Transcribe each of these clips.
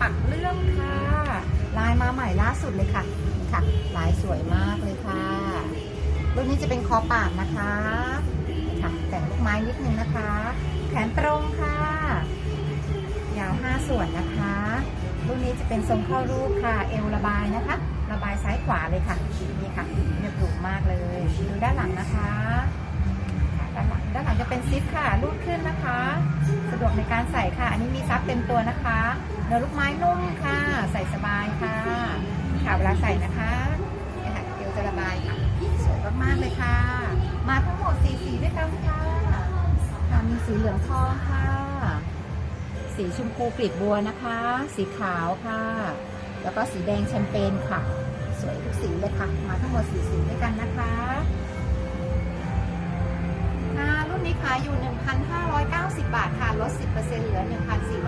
ปักเรื่องค่ะ ลายมาใหม่ล่าสุดเลยค่ะ ค่ะ ลายสวยมากเลยค่ะ รุ่นนี้จะเป็นคอปากนะคะ ค่ะ แต่งลูกไม้นิดนึงนะคะ แขนตรงค่ะ ยาวห้าส่วนนะคะ รุ่นนี้จะเป็นทรงเข้ารูปค่ะ เอวระบายนะคะ ระบายซ้ายขวาเลยค่ะ นี่ค่ะเรียบหรูมากเลย ดูด้านหลังนะคะ ซิปค่ะรูดขึ้นนะคะ สะดวกในการใส่ค่ะ อันนี้มีซับเต็มตัวนะคะเนื้อลูกไม้นุ่มค่ะ ใส่สบายค่ะค่ะเวลาใส่นะคะเนี่ยค่ะเอวจะระบายค่ะสวยมากๆเลยค่ะ มาทั้งหมดสีสีด้วยกันค่ะค่ะมีสีเหลืองทองค่ะ สีชมพูกลีบบัวนะคะ สีขาวค่ะ แล้วก็สีแดงแชมเปญค่ะ สวยทุกสีเลยค่ะ มาทั้งหมดสีสีด้วยกันนะคะค่ะ นนี้ขายอยู่ 1,590 บาทค่ะลด 10%เหลือ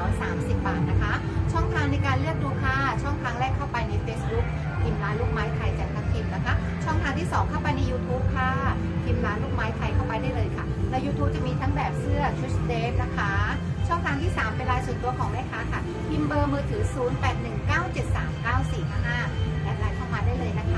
1,430 บาทนะคะ ช่องทางในการเลือกดูค่ะ ช่องทางแรกเข้าไปใน Facebook พิมพ์ร้านลูกไม้ไทยจันทคิมนะคะ ช่องทางที่ 2 เข้าไปใน YouTube ค่ะพิมพ์ร้านลูกไม้ไทยเข้าไปได้เลยค่ะใน YouTube จะมีทั้งแบบเสื้อชุดเดฟนะคะ ช่องทางที่ 3 เป็นรายส่วนตัวของแม่ค้าค่ะพิมพ์เบอร์มือถือ 0819739455แอดไลน์เข้ามาได้เลยนะคะ